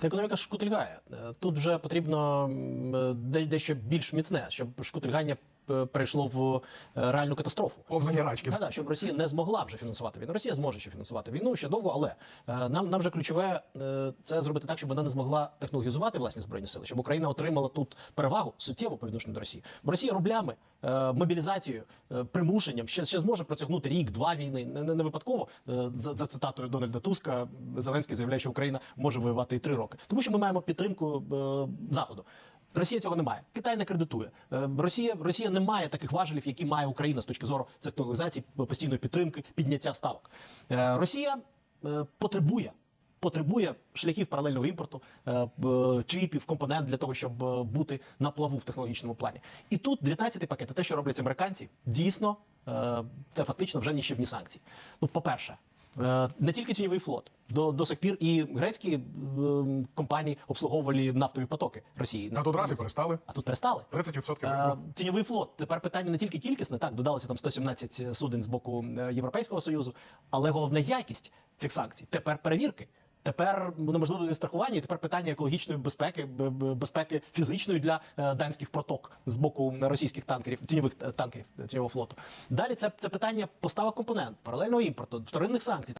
Та економіка шкутильгає. Е, Тут вже потрібно е, де- дещо більш міцне, щоб шкутильгання перейшло в е, реальну катастрофу. Повзання рачків. Да, да, щоб Росія не змогла вже фінансувати війну. Росія зможе ще фінансувати війну ще довго, але е, нам, нам вже ключове е, це зробити так, щоб вона не змогла технологізувати власні збройні сили, щоб Україна отримала тут перевагу суттєво по відношенню до Росії. Бо Росія рублями, мобілізацією, примушенням ще, ще зможе протягнути рік, два війни. Не, не, не випадково за, за цитатою Дональда Туска Зеленський заявляє, що Україна може воювати і три роки, тому що ми маємо підтримку заходу. Росія цього не має. Китай не кредитує. Е, Росія, Росія не має таких важелів, які має Україна з точки зору технологізації, постійної підтримки, підняття ставок. Е, Росія е, потребує. Потребує шляхів паралельного імпорту, чипів, компонент для того, щоб бути на плаву в технологічному плані. І тут 19-й пакет, те, що роблять американці, дійсно це фактично вже нищівні санкції. Ну, по-перше, Е, не тільки тіньовий флот. До, до сих пір і грецькі е, компанії обслуговували нафтові потоки Росії. А тут раз і перестали. А тут перестали. 30% Е. Тіньовий флот. Тепер питання не тільки кількісне, так додалося там 117 суден з боку е, Європейського союзу, але головна якість цих санкцій. Тепер перевірки. Тепер неможливо страхування, і тепер питання екологічної безпеки, безпеки фізичної для е, данських проток з боку російських танкерів, тіньових е, танкерів цього флоту. Далі це, це питання поставок компонент, паралельного імпорту, вторинних санкцій.